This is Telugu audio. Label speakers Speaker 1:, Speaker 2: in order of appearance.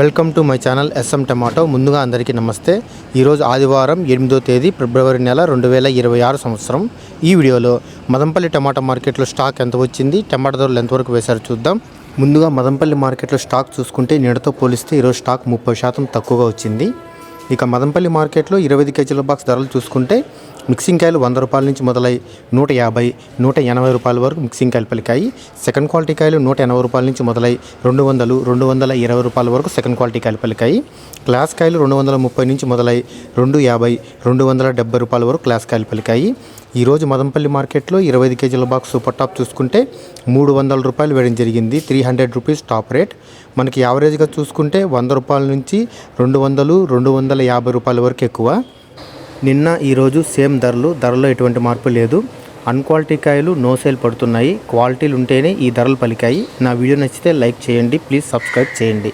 Speaker 1: Welcome to my channel SM tomato. ముందుగా అందరికీ నమస్తే. ఈరోజు ఆదివారం ఎనిమిదో తేదీ ఫిబ్రవరి నెల రెండు వేల ఇరవై ఆరు సంవత్సరం. ఈ వీడియోలో మదంపల్లి టమాటా మార్కెట్లో స్టాక్ ఎంత వచ్చింది టమాటా ధరలు ఎంతవరకు వేశారో చూద్దాం. ముందుగా మదంపల్లి మార్కెట్లో స్టాక్ చూసుకుంటే నిన్నటితో పోలిస్తే ఈరోజు స్టాక్ ముప్పై శాతం తక్కువగా వచ్చింది. ఇక మదంపల్లి మార్కెట్లో ఇరవై కేజీల బాక్స్ ధరలు చూసుకుంటే మిక్సింగ్ కాయలు వంద రూపాయల నుంచి మొదలై నూట యాభై నూట ఎనభై రూపాయల వరకు మిక్సింగ్ కాయలు పలికాయి. సెకండ్ క్వాలిటీ కాయలు నూట ఎనభై రూపాయల నుంచి మొదలై రెండు వందలు రెండు వందల ఇరవై రూపాయల వరకు సెకండ్ క్వాలిటీ కాయలు పలికాయి. క్లాస్ కాయలు రెండు వందల ముప్పై నుంచి మొదలై రెండు యాభై రెండు వందల డెబ్బై రూపాయల వరకు క్లాస్ కాయలు పలికాయి. ఈరోజు మదంపల్లి మార్కెట్లో ఇరవై ఐదు కేజీల బాక్స్ సూపర్ టాప్ చూసుకుంటే మూడు వందల రూపాయలు వేయడం జరిగింది. Three hundred rupees top rate. మనకి యావరేజ్గా చూసుకుంటే వంద రూపాయల నుంచి రెండు వందలు రెండు వందల యాభై రూపాయల వరకు ఎక్కువ. నిన్న ఈరోజు సేమ్ ధరలు ధరలో ఎటువంటి మార్పు లేదు. అన్క్వాలిటీ కాయలు నో సేల్ పడుతున్నాయి. క్వాలిటీలు ఉంటేనే ఈ ధరలు పలికాయి. నా వీడియో నచ్చితే లైక్ చేయండి. ప్లీజ్ సబ్స్క్రైబ్ చేయండి.